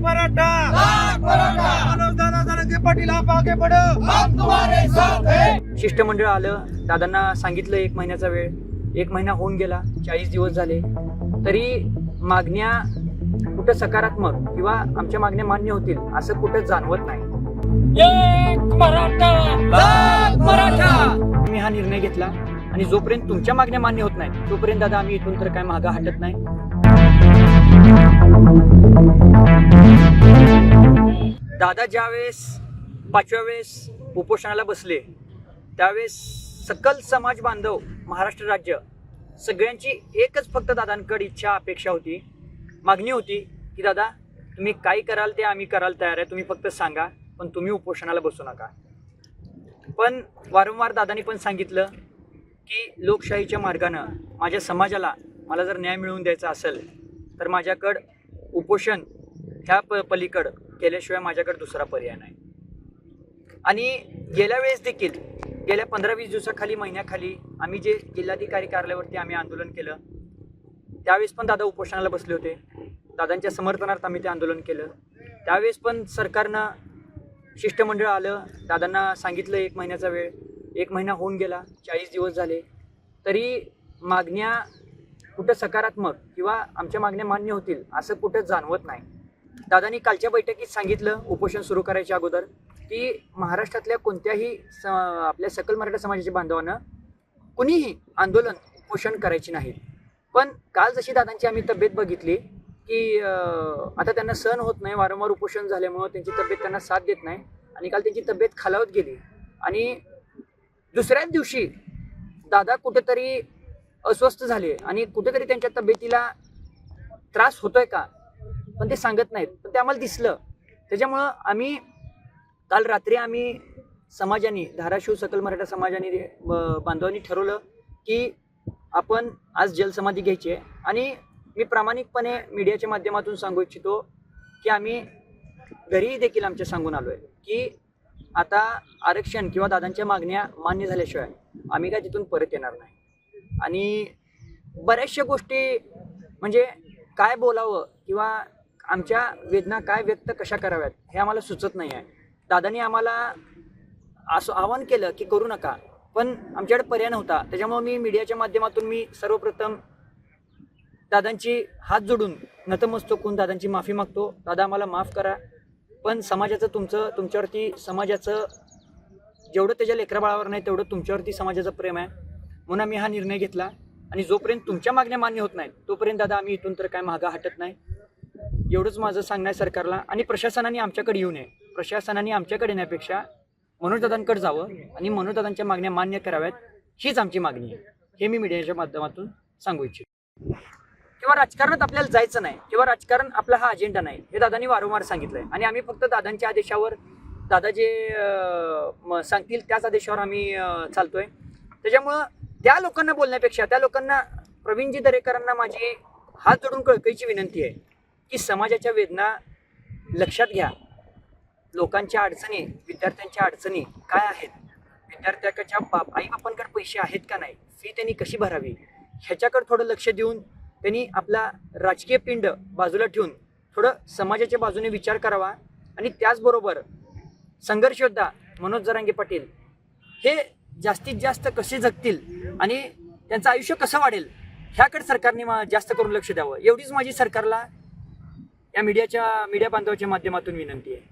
मराठा! मनोज दादा जरांगे पाटील आप आगे बढ़ो शिष्टमंडळ आलं दादांना सांगितलं एक महिन्याचा वेळ. एक महिना होऊन गेला चाळीस दिवस झाले. तरी मागण्या कुठं सकारात्मक किंवा आमच्या मागण्या मान्य होतील असं कुठं जाणवत नाही. मी हा निर्णय घेतला आणि जोपर्यंत तुमच्या मागण्या मान्य होत नाही तोपर्यंत दादा आम्ही इथून तर काय मागा हटत नाही. दादा ज्यावेळेस पाचव्या वेळेस उपोषणाला बसले त्यावेळेस सकल समाज बांधव महाराष्ट्र राज्य सगळ्यांची एकच फक्त दादांकडे इच्छा अपेक्षा होती. मागणी होती की दादा तुम्ही काय कराल ते आम्ही करायला तयार आहे तुम्ही फक्त सांगा पण तुम्ही उपोषणाला बसू नका. पण वारंवार दादांनी पण सांगितलं की लोकशाहीच्या मार्गानं माझ्या समाजाला मला जर न्याय मिळवून द्यायचा असेल तर माझ्याकडं उपोषण ह्या प पलीकडं केल्याशिवाय माझ्याकडे दुसरा पर्याय नाही. आणि गेल्या वेळेस देखील गेल्या पंधरा वीस दिवसाखाली महिन्याखाली आम्ही जे जिल्हाधिकारी कार्यालयावरती आम्ही आंदोलन केलं त्यावेळेस पण दादा उपोषणाला बसले होते. दादांच्या समर्थनार्थ आम्ही ते आंदोलन केलं. त्यावेळेस पण सरकारनं शिष्टमंडळ आलं. दादांना सांगितलं एक महिन्याचा वेळ. एक महिना होऊन गेला. चाळीस दिवस झाले. तरी मागण्या कुठं सकारात्मक किंवा आमच्या मागण्या मान्य होतील असं कुठं जाणवत नाही. दादांनी कालच्या बैठकीत सांगितलं उपोषण सुरू करायच्या अगोदर की महाराष्ट्रातल्या कोणत्याही स आपल्या सकल मराठा समाजाच्या बांधवांना कुणीही आंदोलन उपोषण करायची नाही. पण काल जशी दादांची आम्ही तब्येत बघितली की आता त्यांना सहन होत नाही वारंवार उपोषण झाल्यामुळं त्यांची तब्येत त्यांना साथ देत नाही आणि काल त्यांची तब्येत खालावत गेली. आणि दुसऱ्याच दिवशी दादा कुठेतरी अस्वस्थ झाले आणि कुठेतरी त्यांच्या तब्येतीला त्रास होतोय का? पण ते सांगत नाहीत. पण ते आम्हाला दिसलं. त्याच्यामुळं आम्ही काल रात्री आम्ही समाजाने धाराशिव सकल मराठा समाजाने ब- बांधवांनी ठरवलं की आपण आज जलसमाधी घ्यायची आहे. आणि मी प्रामाणिकपणे मीडियाच्या माध्यमातून सांगू इच्छितो की आम्ही घरी देखील आमच्या सांगून आलो आहे की आता आरक्षण किंवा दादांच्या मागण्या मान्य झाल्याशिवाय आम्ही काय तिथून परत येणार नाही. आणि बऱ्याचशा गोष्टी म्हणजे काय बोलावं किंवा आमच्या वेदना काय व्यक्त कशा कराव्यात हे आम्हाला सुचत नाही आहे. दादांनी आम्हाला असं आवाहन केलं की करू नका. पण आमच्याकडे पर्याय नव्हता. त्याच्यामुळे मी मीडियाच्या माध्यमातून मी सर्वप्रथम दादांची हात जोडून नतमस्तक होऊन दादांची माफी मागतो. दादा आम्हाला माफ करा. पण समाजाचं तुमचं तुमच्यावरती समाजाचं जेवढं त्याच्या लेकराबाळावर नाही तेवढं तुमच्यावरती समाजाचं प्रेम आहे. म्हणून आम्ही हा निर्णय घेतला. आणि जोपर्यंत तुमच्या मागण्या मान्य होत नाहीत तोपर्यंत दादा आम्ही इथून तर काय मागा हटत नाही. एवढंच माझं सांगणं आहे सरकारला. आणि प्रशासनाने आमच्याकडे येऊ नये. प्रशासनाने आमच्याकडे येण्यापेक्षा मनोजदादांकडे जावं आणि मनोजदादांच्या मागण्या मान्य कराव्यात हीच आमची मागणी आहे. हे मी मीडियाच्या माध्यमातून सांगू इच्छितो. किंवा राजकारणात आपल्याला जायचं नाही किंवा राजकारण आपला हा अजेंडा नाही हे दादांनी वारंवार सांगितलंय. आणि आम्ही फक्त दादांच्या आदेशावर दादा जे म- सांगतील त्याच आदेशावर आम्ही चालतोय. त्याच्यामुळं त्या लोकांना बोलण्यापेक्षा त्या लोकांना प्रवीणजी दरेकरांना माझी हात जोडून कळकळीची विनंती आहे. की समाजाच्या वेदना लक्षात घ्या. लोकांच्या अडचणी विद्यार्थ्यांच्या अडचणी काय आहेत? विद्यार्थ्याच्या बाप आईबापांकडे पैसे आहेत का नाही? फी त्यांनी कशी भरावी? ह्याच्याकडे थोडं लक्ष देऊन त्यांनी आपला राजकीय पिंड बाजूला ठेवून थोडं समाजाच्या बाजूने विचार करावा. आणि त्याचबरोबर संघर्षयोद्धा मनोज जरांगे पाटील हे जास्तीत जास्त कसे जगतील आणि त्यांचं आयुष्य कसं वाढेल ह्याकडे सरकारने मा- जास्त करून लक्ष द्यावं. एवढीच माझी सरकारला या मीडियाच्या मीडिया बांधवाच्या माध्यमातून विनंती आहे.